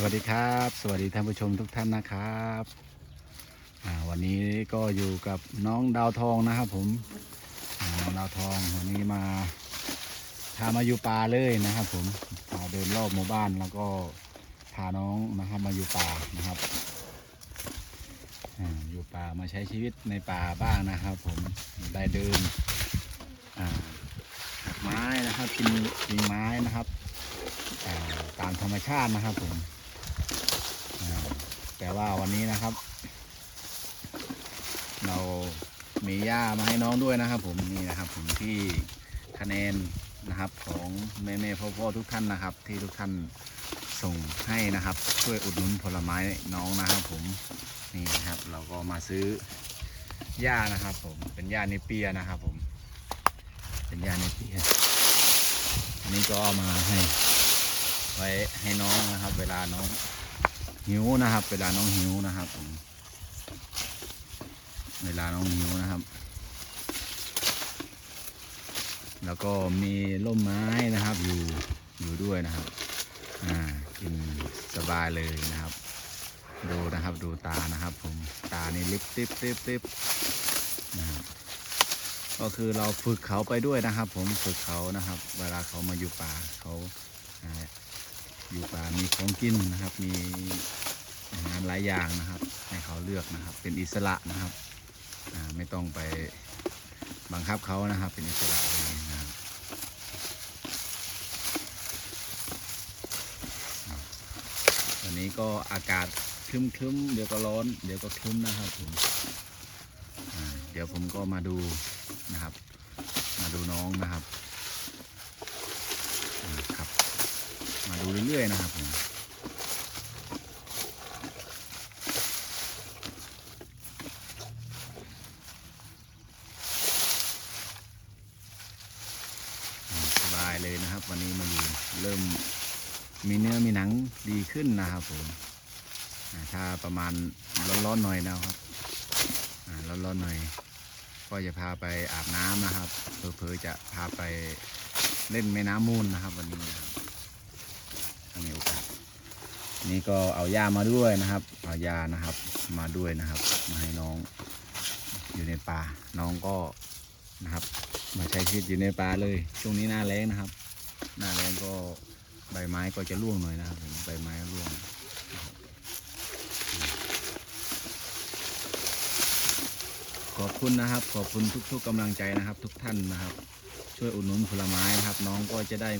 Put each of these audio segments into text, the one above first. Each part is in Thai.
สวัสดีครับ สวัสดีท่านผู้ชมทุกท่านนะครับวันนี้ก็อยู่กับน้องดาวทองนะครับผมน้องดาวทองวันนี้มาพามาอยู่ป่าเลยนะครับ ผมมาเดินรอบหมู่บ้านแล้วก็พาน้องนะครับมาอยู่ป่านะครับอยู่ป่ามาใช้ชีวิตในป่าบ้างนะครับ ผมได้เดินอ่าไม้นะครับกินกิ่งไม้นะครับตามธรรมชาตินะครับผม แต่ว่าวันนี้นะครับ เรามีหญ้ามาให้น้องด้วยนะครับ ผมนี่นะครับผมที่คะแนนนะครับของแม่แม่พ่อพ่อทุกท่านนะครับ ที่ทุกท่านส่งให้นะครับ ช่วยอุดหนุนผลไม้น้องนะครับ ผมนี่นะครับ เราก็มาซื้อหญ้านะครับ ผมเป็นหญ้าเนเปียนะครับ ผม เป็นหญ้าเนเปียอันนี้ก็เอามาให้ ไว้ให้น้องนะครับ เวลาน้อง หิวนะครับ เวลาน้องหิวนะครับผมเวลาน้องหิวนะครับ แล้วก็มีร่มไม้นะครับอยู่อยู่ด้วยนะครับอ่ากินสบายเลยนะครับ ดูนะครับดูตานะครับ ผมตานี่ลิบติบติบติบนะครับก็คือเราฝึกเขาไปด้วยนะครับ ผมฝึกเขานะครับ เวลาเขามาอยู่ป่าเขาอยู่ป่ามีของกินนะครับ มี อาหารหลายอย่างนะครับ ให้เขาเลือกนะครับ เป็นอิสระนะครับไม่ต้องไปบังคับเขานะครับ เป็นอิสระเลยนะครับวันนี้ก็อากาศครึ้มๆเดี๋ยวก็ร้อน เดี๋ยวก็ครึ้มนะครับผมเดี๋ยวผมก็มาดูนะครับ มาดูน้องนะครับครับ มาดูเรื่อยๆนะครับผมอืมสบายเลยนะครับ วันนี้มาอยู่เริ่มมีเนื้อมีหนัง ดีขึ้นนะครับผมถ้าประมาณร้อนๆหน่อยนะครับร้อนๆหน่อย ก็จะพาไปอาบน้ำนะครับเผลอๆจะพาไปเล่นแม่น้ำมูลนะครับ วันนี้นะครับถ้ามีโอกาสนี่ก็เอายามาด้วยนะครับ เอายานะครับมาด้วยนะครับ มาให้น้องอยู่ในป่าน้องก็นะครับ มาใช้ชีวิตอยู่ในป่าเลย ช่วงนี้หน้าแล้งนะครับ หน้าแล้งก็ ใบไม้ก็จะร่วงหน่อยนะครับใบไม้ร่วงขอบคุณนะครับ ขอบคุณทุกๆกำลังใจนะครับ ทุกท่านนะครับ ช่วยอุดหนุนผลไม้นะครับ น้องก็จะได้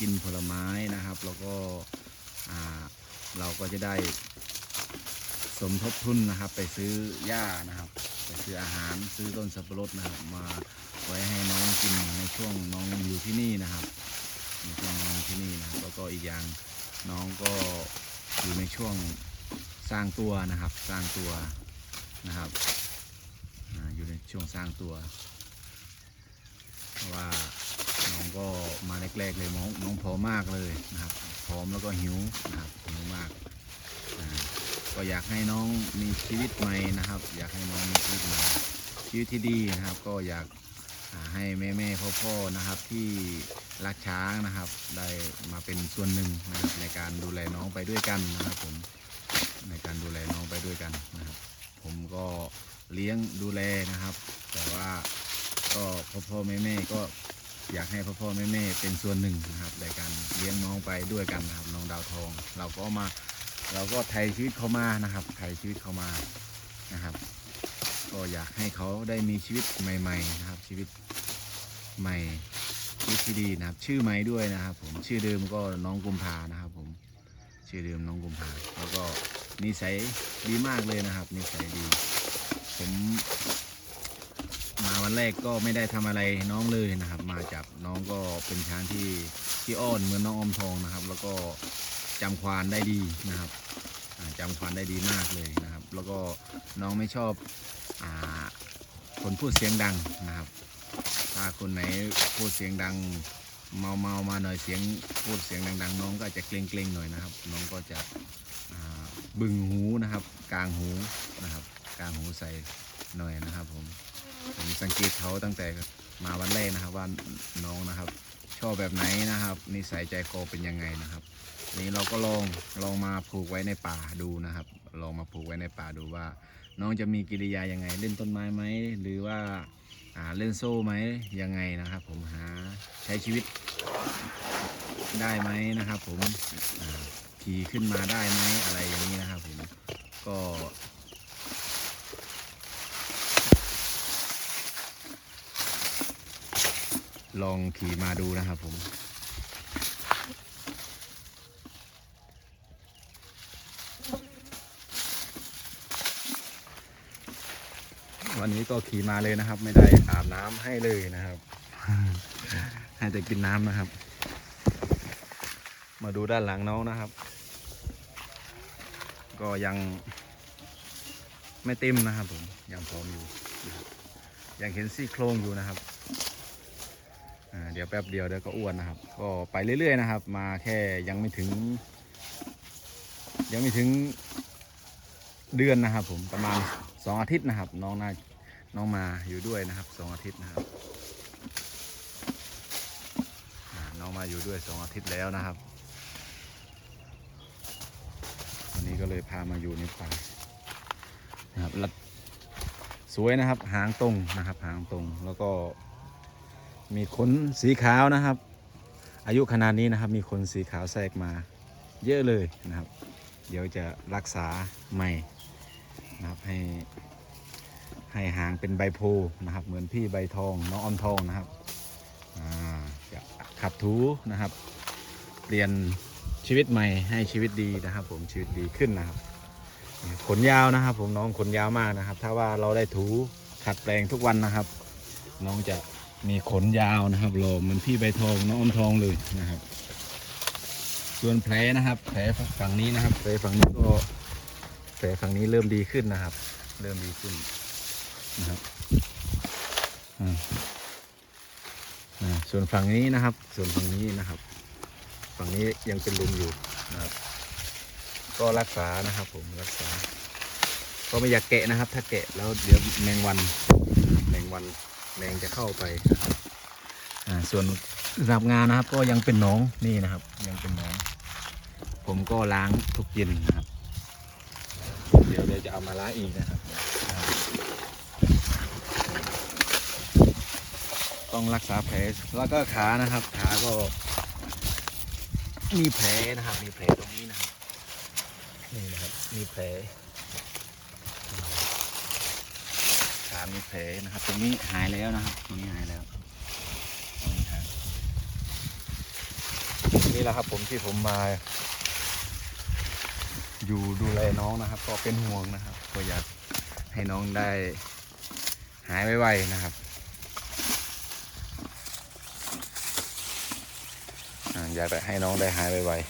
กินผลไม้นะครับ แล้วก็เราก็จะได้สมทบทุนนะครับ ไปซื้อหญ้านะครับ ไปซื้ออาหารซื้อต้นสับปะรดนะครับ มาไว้ให้น้องกินในช่วงน้องอยู่ที่นี่นะครับ ในช่วงน้องอยู่ที่นี่นะครับแล้วก็อีกอย่างน้องก็อยู่ในช่วงสร้างตัวนะครับ สร้างตัวนะครับอยู่ในช่วงสร้างตัวเพราะว่าน้องก็มาแรกๆเลยน้องน้องพร้อมมากเลยนะครับพร้อมแล้วก็หิวนะครับหิวมากก็อยากให้น้องมีชีวิตใหม่นะครับ อยากให้น้องมีชีวิตใหม่ชีวิตที่ดีนะครับ ก็อยาก ให้แม่แม่พ่อพ่อๆนะครับที่รักช้างนะครับ ได้มาเป็นส่วนหนึ่งนะครับ ในการดูแลน้องไปด้วยกันนะครับผมในการดูแลน้องไปด้วยกันนะครับ ผมก็เลี้ยงดูแลนะครับ แต่ว่าก็พ่อพ่อแม่แม่ก็อยากให้พ่อพ่อแม่แม่เป็นส่วนหนึ่งนะครับ ในการเลี้ยงน้องไปด้วยกันนะครับน้องดาวทอง เราก็มาเราก็ไทยชีวิตเขามานะครับไทยชีวิตเขามานะครับ ก็อยากให้เขาได้มีชีวิตใหม่ ๆ นะครับ ชีวิตใหม่ชีวิตที่ดีนะครับ ชื่อใหม่ด้วยนะครับ ผมชื่อเดิมก็น้องกุมภานะครับ ผมชื่อเดิมน้องกุมภาแล้วก็นิสัยดีมากเลยนะครับนิสัยดี ผมมาวันแรกก็ไม่ได้ทำอะไรน้องเลยนะครับ มาจับน้องก็เป็นช้างที่ที่อ้อนเหมือนน้องอมทองนะครับ แล้วก็จำควานได้ดีนะครับอ่าจำควานได้ดีมากเลยนะครับ แล้วก็น้องไม่ชอบ คนพูดเสียงดังนะครับ ถ้าคนไหนพูดเสียงดังเมาเมามาหน่อยเสียงพูดเสียงดังๆ น้องก็จะเกรงเกรงๆหน่อยนะครับ น้องก็จะบึงหูนะครับ กลางหูนะครับ กลางหูใส่หน่อยนะครับผมผมสังเกตเขาตั้งแต่มาวันแรกนะครับว่าน้องนะครับ ชอบแบบไหนนะครับนิสัยใจคอเป็นยังไงนะครับ นี่เราก็ลองลองมาผูกไว้ในป่าดูนะครับ ลองมาผูกไว้ในป่าดูว่า น้องจะมีกิริยายังไง เล่นต้นไม้ไหมหรือว่าเล่นโซ่ไหมยังไงนะครับ ผมหาใช้ชีวิตได้ไหมนะครับ ผมขี่ขึ้นมาได้ไหมอะไรอย่างนี้นะครับ ผมก็ลองขี่มาดูนะครับผม วันนี้ก็ขี่มาเลยนะครับ ไม่ได้อาบน้ำให้เลยนะครับ ให้แต่กินน้ำนะครับ มาดูด้านหลังน้องนะครับ ก็ยังไม่เต็มนะครับผมยังพร้อมอยู่นะครับยังเห็นซี่โครงอยู่นะครับอ่าเดี๋ยวแป๊บเดียวเดี๋ยวก็อ้วนนะครับ ก็ไปเรื่อยๆนะครับ มาแค่ยังไม่ถึง ยังไม่ถึงเดือนนะครับผมประมาณสองอาทิตย์นะครับ น้องน่า น้องมาอยู่ด้วยนะครับสองอาทิตย์นะครับน้องมาอยู่ด้วยสองอาทิตย์แล้วนะครับวันนี้ก็เลยพามาอยู่ในป่านะครับล้วสวยนะครับ หางตรงนะครับ หางตรงแล้วก็มีขนสีขาวนะครับ อายุขนาดนี้นะครับ มีขนสีขาวแทรกมา เยอะเลยนะครับ เดี๋ยวจะรักษาใหม่นะครับให้ ให้หางเป็นใบโพนะครับ เหมือนพี่ใบทองน้องออมทองนะครับจะขับถูนะครับ เปลี่ยนชีวิตใหม่ให้ชีวิตดีนะครับ ผมชีวิตดีขึ้นนะครับขนยาวนะครับ ผมน้องขนยาวมากนะครับ ถ้าว่าเราได้ถูขัดแปลงทุกวันนะครับ น้องจะมีขนยาวนะครับโลมเหมือนพี่ใบทองน้องอมทองเลยนะครับ ส่วนแผลนะครับ แผลฝั่งนี้นะครับแผลฝั่งนี้ก็แผลฝั่งนี้เริ่มดีขึ้นนะครับ เริ่มดีขึ้น นะครับส่วนฝั่งนี้นะครับ ส่วนฝั่งนี้นะครับ ฝั่งนี้ยังเป็นลุมอยู่นะครับ ก็รักษานะครับ ผมรักษา ก็ไม่อยากแกะนะครับ ถ้าแกะแล้วเดี๋ยวแมงวันแมงวันแมงจะเข้าไปนะครับส่วนรับงานนะครับ ก็ยังเป็นหนองนี่นะครับ ยังเป็นหนอง ผมก็ล้างทุกเย็นนะครับ เดี๋ยวเดี๋ยวจะเอามาล้างอีกนะครับอ่า ต้องรักษาแผลแล้วก็ขานะครับ ขาก็ มีแผลนะครับ มีแผลตรงนี้นะครับนี่นะครับ มีแผลขามีแผลนะครับ ตรงนี้หายแล้วนะครับ ตรงนี้หายแล้วตรงนี้หายนี่แหละครับผมที่ผมมา อยู่ดูแลน้องนะครับ ก็เป็นห่วงนะครับก็อยากให้น้องได้หายไวๆนะครับ อยากให้น้องได้หายไวๆ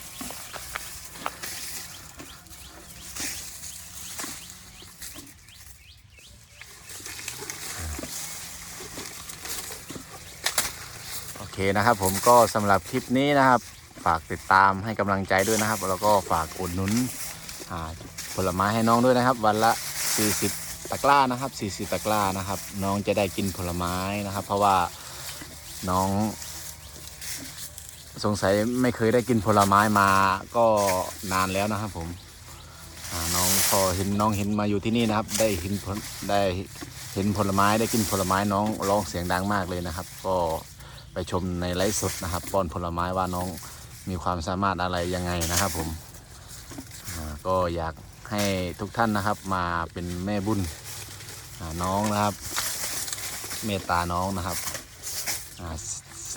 โอเคนะครับผมก็สำหรับคลิปนี้นะครับ ฝากติดตามให้กำลังใจด้วยนะครับ แล้วก็ฝากอุดหนุนผลไม้ให้น้องด้วยนะครับ วันละ 40 ตะกร้านะครับ 40 ตะกร้านะครับ น้องจะได้กินผลไม้นะครับ เพราะว่าน้อง สงสัยไม่เคยได้กินผลไม้มาก็นานแล้วนะครับ ผมน้องพอเห็นน้องเห็นมาอยู่ที่นี่นะครับ ได้เห็นได้เห็นผลไม้ได้กินผลไม้น้องร้องเสียงดังมากเลยนะครับ ก็ไปชมในไลฟ์สดนะครับป้อนผลไม้ว่าน้องมีความสามารถอะไรยังไงนะครับ ผมก็อยากให้ทุกท่านนะครับมาเป็นแม่บุญน้องนะครับ เมตตาน้องนะครับ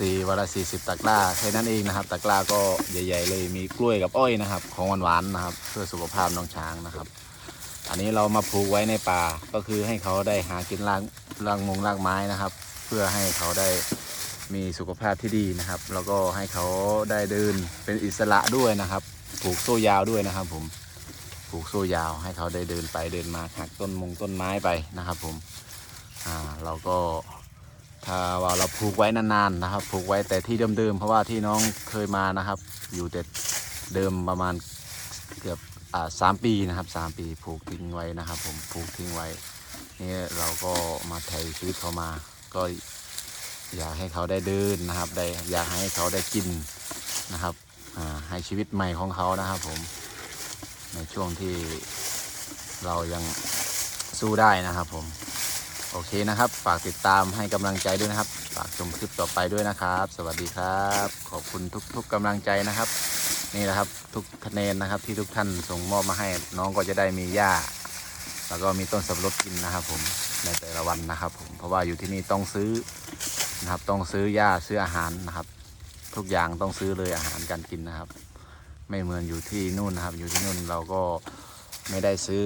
อ่าสี่วันละสี่สิบตะกร้าแค่นั้นเองนะครับ ตะกร้าก็ใหญ่ ๆ เลยมีกล้วยกับอ้อยนะครับ ของหวานๆนะครับ เพื่อสุขภาพน้องช้างนะครับ อันนี้เรามาปลูกไว้ในป่าก็คือให้เขาได้หากินรากรากมงรากไม้นะครับ เพื่อให้เขาได้มีสุขภาพที่ดีนะครับ แล้วก็ให้เขาได้เดินเป็นอิสระด้วยนะครับผูกโซ่ยาวด้วยนะครับ ผมผูกโซ่ยาวให้เขาได้เดินไปเดินมาหักต้นมงต้นไม้ไปนะครับ ผมอ่าเราก็ ถ้าว่าเราผูกไว้นานๆนะครับผูกไว้แต่ที่เดิมๆเพราะว่าที่น้องเคยมานะครับ อยู่แต่เดิมประมาณเกือบอ่าสามปีนะครับสามปีผูกทิ้งไว้นะครับ ผมผูกทิ้งไว้นี่เราก็มาไถ่ชีวิตเขามา ก็อยากให้เขาได้เดินนะครับได้อยากให้เขาได้กินนะครับให้ชีวิตใหม่ของเขานะครับผม ในช่วงที่เรายังสู้ได้นะครับผม โอเคนะครับ ฝากติดตามให้กำลังใจด้วยนะครับ ฝากชมคลิปต่อไปด้วยนะครับ สวัสดีครับ ขอบคุณทุกๆกำลังใจนะครับ นี่นะครับทุกคะแนนนะครับ ที่ทุกท่านส่งมอบมาให้ น้องก็จะได้มีหญ้า แล้วก็มีต้นสับปะรดกินนะครับ ผมในแต่ละวันนะครับ ผมเพราะว่าอยู่ที่นี่ต้องซื้อนะครับ ต้องซื้อหญ้าซื้ออาหารนะครับ ทุกอย่างต้องซื้อเลยอาหารการกินนะครับ ไม่เหมือนอยู่ที่นู่นนะครับ อยู่ที่นู่นเราก็ไม่ได้ซื้อ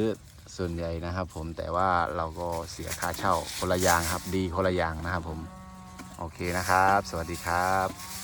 ส่วนใหญ่นะครับ ผมแต่ว่าเราก็เสียค่าเช่าคนละอย่างครับ ดีคนละอย่างนะครับผม โอเคนะครับ สวัสดีครับ